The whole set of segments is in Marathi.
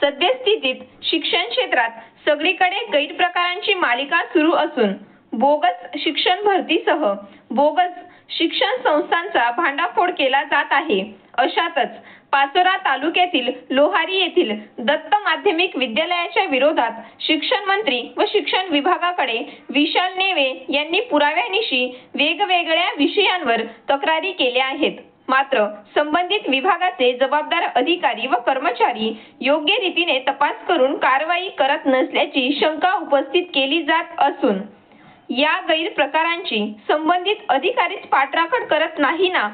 सद्यस्थितीत शिक्षण क्षेत्रात सगळीकडे गैरप्रकारांची मालिका सुरू असून बोगस शिक्षण भरतीसह बोगस शिक्षण संस्थांचा भांडाफोड केला जात आहे. अशातच पाचोरा तालुक्यातील लोहारी येथील दत्त माध्यमिक विद्यालयाच्या विरोधात शिक्षण मंत्री व शिक्षण विभागाकडे विशाल नेवे यांनी पुराव्यानिशी वेगवेगळ्या विषयांवर तक्रारी केल्या आहेत. मात्र संबंधित विभागाचे जबाबदार अधिकारी व कर्मचारी योग्य रीतीने तपास करून कारवाई करत नसल्याची शंका उपस्थित केली जात असून या गैरप्रकारांची संबंधित अधिकारीच पाठराखण करत नाही ना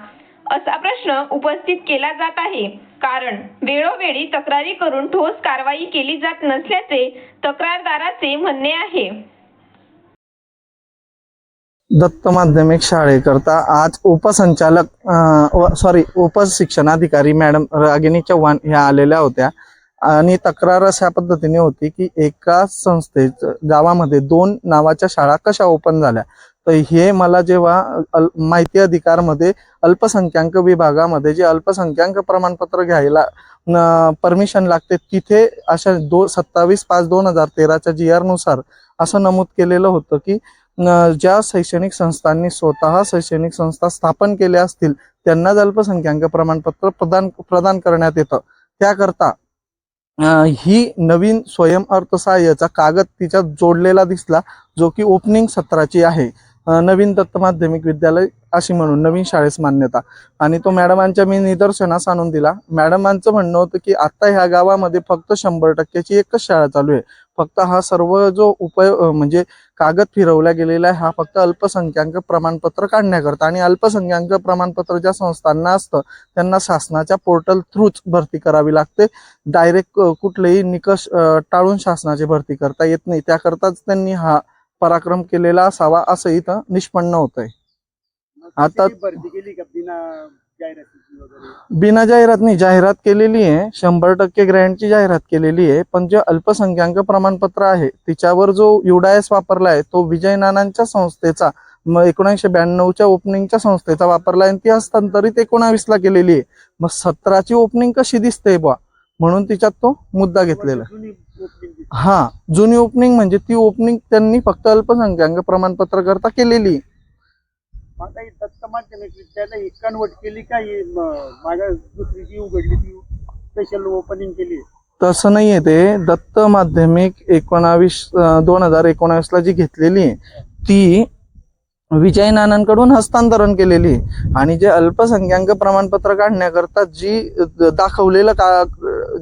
असा प्रश्न उपस्थित केला जात आहे. कारण वेळोवेळी तक्रारी करून ठोस कारवाई केली जात नसल्याचे तक्रारदाराचे म्हणणे आहे. दत्त माध्यमिक शाळेकरता आज उपसंचालक सॉरी उपशिक्षणाधिकारी मॅडम रागिनी चव्हाण ह्या आलेल्या होत्या. आणि तक्रार अशा पद्धतीने होती की एका संस्थेत गावामध्ये दोन नावाच्या शाळा कशा ओपन झाल्या. तर हे मला जेव्हा अल माहिती अधिकारमध्ये अल्पसंख्याक विभागामध्ये जे अल्पसंख्याक प्रमाणपत्र घ्यायला परमिशन लागते तिथे अशा दो सत्तावीस पाच दोन हजार तेराच्या जी आरनुसार असं नमूद केलेलं होतं की ज्या शैक्षणिक संस्थांनी स्वतः शैक्षणिक संस्था स्थापन केल्या असतील त्यांनाच अल्पसंख्याक प्रमाणपत्र प्रदान प्रदान करण्यात येतं. त्याकरता ही नवीन स्वयं अर्थसहाय्याचा कागद तिच्यात जोडलेला दिसला जो की ओपनिंग सत्राची आहे. नवीन दत्त माध्यमिक विद्यालय अशी म्हणून नवीन शाळेस मान्यता. आणि तो मॅडमांच्या मी निदर्शनास आणून दिला. मॅडमांचं म्हणणं होतं की आता ह्या गावामध्ये फक्त शंभर टक्क्याची एकच शाळा चालू आहे. फक्त हा सर्व जो उपयोग म्हणजे कागद फिरवला गेलेला आहे हा फक्त अल्पसंख्याक प्रमाणपत्र काढण्याकरता आणि अल्पसंख्याक प्रमाणपत्र ज्या संस्थांना असतं त्यांना शासनाच्या पोर्टल थ्रूच भरती करावी लागते. डायरेक्ट कुठलेही निकष टाळून शासनाची भरती करता येत नाही. त्याकरताच त्यांनी हा पराक्रम केलेला असावा असं इथं निष्पन्न होत आहे आता- बिना जाहिरात नाही जाहिरात केलेली आहे. शंभर टक्के ग्रँटची जाहिरात केलेली आहे. पण जे अल्पसंख्याक प्रमाणपत्र आहे तिच्यावर जो युडायस वापरला आहे तो विजय नानांच्या संस्थेचा मग एकोणीसशे ब्याण्णवच्या ओपनिंगच्या संस्थेचा वापरला आहे आणि ती हस्तांतरित एकोणावीसला केलेली आहे. मग सतराची ओपनिंग कशी दिसते बुवा? म्हणून तिच्यात तो मुद्दा घेतलेला. हा जुनी ओपनिंग म्हणजे ती ओपनिंग त्यांनी फक्त अल्पसंख्याक प्रमाणपत्र करता केलेली कन्वर्ट केली का ही म- मागं दुसरी जी उघडली ती स्पेशल ओपनिंग केली? तसं नाहीये ते. दत्त माध्यमिक एकोणावीस दोन हजार एकोणावीस ला जी घेतलेली आहे ती विजय नानांकडून हस्तांतरण केलेली. आणि जे अल्पसंख्याक प्रमाणपत्र काढण्याकरता जी दाखवलेलं का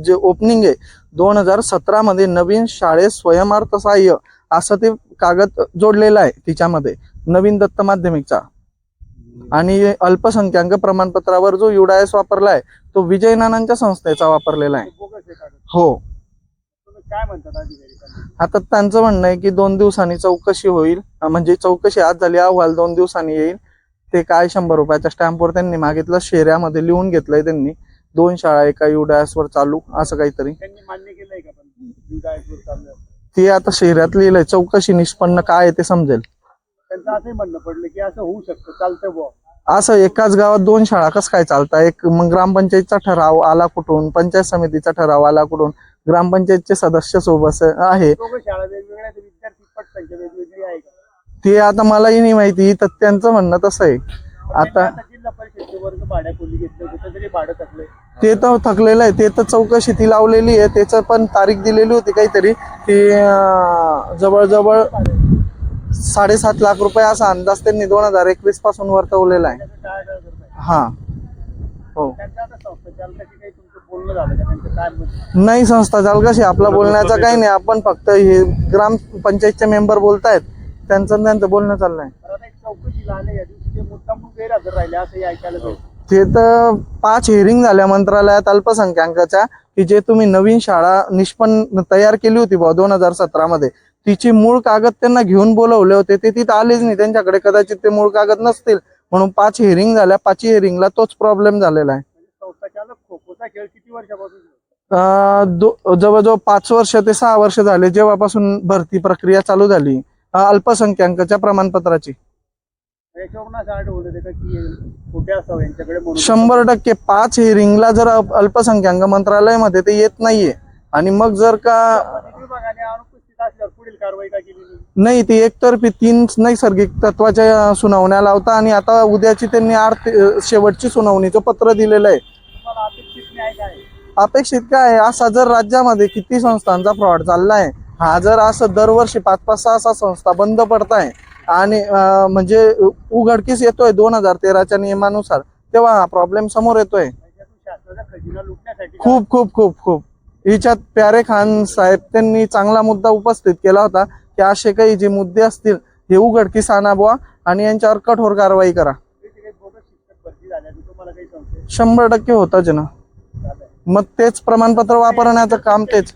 जे ओपनिंग आहे दोन हजार सतरामध्ये नवीन शाळेत स्वयंअर्थ सहाय्य असं ते कागद जोडलेलं आहे तिच्यामध्ये नवीन दत्त माध्यमिकचा. आणि अल्पसंख्याक प्रमाणपत्रावर जो युडायस वापरला आहे तो विजय नानांच्या संस्थेचा वापरलेला आहे. हो. काय म्हणतात अधिकारी? आता त्यांचं म्हणणं आहे की दोन दिवसांनी चौकशी होईल. म्हणजे चौकशी आज झाली अहवाल दोन दिवसांनी येईल. ते काय शंभर रुपयाच्या स्टॅम्पवर त्यांनी मागितलं शेऱ्यामध्ये लिहून घेतलंय त्यांनी. दोन शाळा एका युडायस वर चालू असं काहीतरी. त्यांनी मान्य केलंय का पण युडायसवर चाललं ते आता शहरात लिहिलंय चौकशी निष्पन्न काय आहे ते समजेल. त्यांचं असंही म्हणणं पडलं की असं होऊ शकतं चालतं बुवा. असं एकाच गावात दोन शाळा कसं काय चालता? एक मग ग्रामपंचायतचा ठराव आला कुठून? पंचायत समितीचा ठराव आला कुठून? ग्रामपंचायतचे सदस्य सोबत आहे. ते आता मलाही नाही माहिती तर त्यांचं म्हणणं तसं आहे. आता ते तर थकलेलं आहे ते तर चौकशी ती लावलेली आहे त्याचं पण तारीख दिलेली होती काहीतरी. ती जवळजवळ साडेसात लाख रुपये असा अंदाज त्यांनी दोन हजार एकवीसपासून वर्तवलेला आहे. हा. हो. बोलणं झालं का काय नाही संस्था चाल कशी? आपला बोलण्याचं काही नाही. आपण फक्त हे ग्रामपंचायतचे मेंबर बोलतायत. त्यांचं आणि त्यांचं बोलणं चाललंय. तर आता एक चौकशीला आले या दिवशी ते मुद्दाम गैरहजर राहिले असंही ऐकायला मिळतं ते तर पाच हिअरिंग झाल्या मंत्रालयात अल्पसंख्याकाच्या की जे तुम्ही नवीन शाळा निष्पन्न तयार केली होती बा दोन हजार सतरा मध्ये तिची मूळ कागद त्यांना घेऊन बोलवले होते. ते तिथं आलेच नाही. त्यांच्याकडे कदाचित ते मूळ कागद नसतील. म्हणून पाच हिअरिंग झाल्या. पाच हिअरिंगला तोच प्रॉब्लेम झालेला आहे. संस्था चालक खो खोचा खेळ किती वर्षापासून सुरू? अं, दो- जवळजवळ पाच वर्ष ते सहा वर्ष झाले जेव्हापासून भरती प्रक्रिया चालू झाली. अं, अल्पसंख्याकाच्या प्रमाणपत्राची. याच्यावरून असं आढळून येते का की कुठे असावं यांच्याकडे म्हणून? शंभर टक्के पाच हिअरिंगला जर अप- अल्पसंख्याक मंत्रालयामध्ये ते येत नाहीये. आणि मग जर का संबंधित विभागाने अनुपस्थित असल्यावर पुढील कारवाई का केली नाही? नाही ती एकतर्फी तीन नैसर्गिक तत्वाच्या सुनावण्या लावता आणि आता उद्याची त्यांनी आर्थ शेवटची सुनावणीचं पत्र दिलेलं आहे. अपेक्षित काय आहे? असा जर राज्यामध्ये किती संस्थांचा फ्रॉड चाललाय हा जर असं दरवर्षी पाच पाच सहा सहा संस्था बंद पडताय आणि म्हणजे उघडकीस येतोय दोन हजार तेराच्या नियमानुसार तेव्हा हा प्रॉब्लेम समोर येतोय. खूप खूप खूप खूप. हिच्यात प्यारे खान साहेब त्यांनी चांगला मुद्दा उपस्थित केला होता की असे काही जे मुद्दे असतील हे उघडकीस आणावा आणि यांच्यावर कठोर कारवाई करा. शंभर टक्के होता जना मग तेच प्रमाणपत्र वापरण्याचं काम तेच.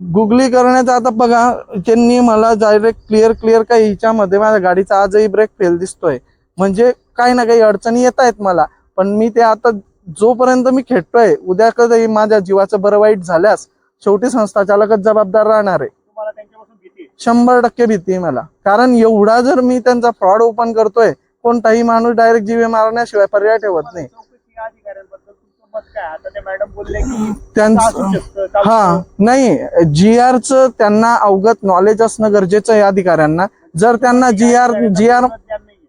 गुगली करण्याचं आता बघा त्यांनी मला डायरेक्ट क्लिअर क्लिअर काही हिच्यामध्ये माझ्या गाडीचा आजही ब्रेक फेल दिसतोय. म्हणजे काही ना काही अडचणी येत आहेत मला. पण मी ते आता जोपर्यंत मी खेळतोय उद्या कधी माझ्या जीवाचं बरं वाईट झाल्यास शेवटी संस्था चालकच जबाबदार राहणार आहे. शंभर टक्के भीती आहे मला. कारण एवढा जर मी त्यांचा फ्रॉड ओपन करतोय कोणताही माणूस डायरेक्ट जीवे मारण्याशिवाय पर्याय ठेवत नाही चौकशी अधिकाऱ्यांबद्दल तुमचं मत काय आता ते मॅडम बोलले की त्यांचं हा. नाही जी आरचं त्यांना अवगत नॉलेज असणं गरजेचं आहे अधिकाऱ्यांना जर त्यांना जी आर जी आर.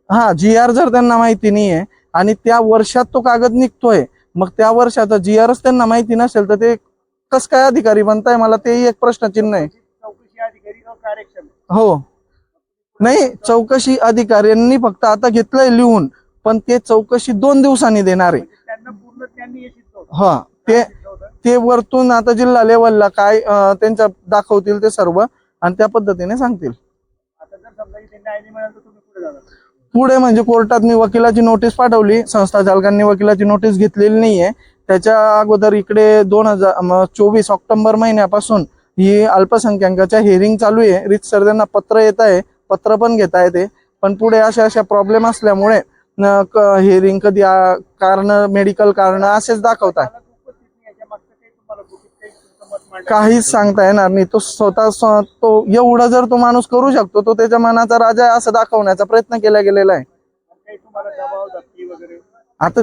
हा जी आर जर त्यांना माहिती नाहीये आणि त्या वर्षात तो कागद निघतोय मग त्या वर्षाचा जी आरच त्यांना माहिती नसेल तर ते कस काय अधिकारी बनताय मला तेही एक प्रश्नचिन्ह आहे. हो नाही चौकशी अधिकाऱ्यांनी फक्त आता घेतलंय लिहून पण ते चौकशी दोन दिवसांनी देणार आहे हे ते? ते वरतून आता जिल्हा लेवलला काय त्यांच्या दाखवतील ते सर्व आणि त्या पद्धतीने सांगतील. पुढे म्हणजे कोर्टात मी वकिलाची नोटीस पाठवली संस्था चालकांनी वकिलाची नोटीस घेतलेली नाहीये. त्याच्या अगोदर इकडे दोन हजार चोवीस ऑक्टोबर महिन्यापासून ही अल्पसंख्याकाच्या हिअरिंग चालू आहे. रितसर त्यांना पत्र येत आहे पत्र पण घेता येते. पण पुढे अशा अशा प्रॉब्लेम असल्यामुळे हिअरिंग कधी कारण मेडिकल कारण असेच दाखवतात काहीच सांगता येणार नाही. तो स्वतः तो एवढा जर तो माणूस करू शकतो तो त्याच्या मनाचा राजा आहे असं दाखवण्याचा प्रयत्न केला गेलेला आहे. आता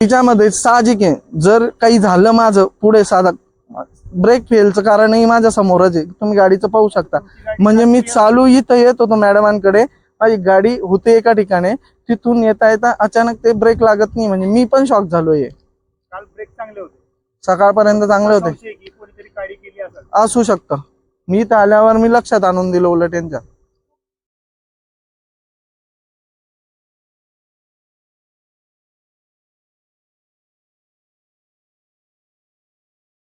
तिच्यामध्ये साहजिक आहे. जर काही झालं माझं पुढे साधा ब्रेक फेलचं कारणही माझ्या समोरच आहे. तुम्ही गाडीचं पाहू शकता. म्हणजे मी चालू इथं येत होतो मॅडमांकडे. माझी गाडी होते एका ठिकाणी तिथून येता येता अचानक ते ब्रेक लागत नाही. म्हणजे मी पण शॉक झालोय. काल ब्रेक चांगले होते. सकाळपर्यंत चांगले होते. असू शकतं. मी इथं आल्यावर मी लक्षात आणून दिलं उलट यांच्या.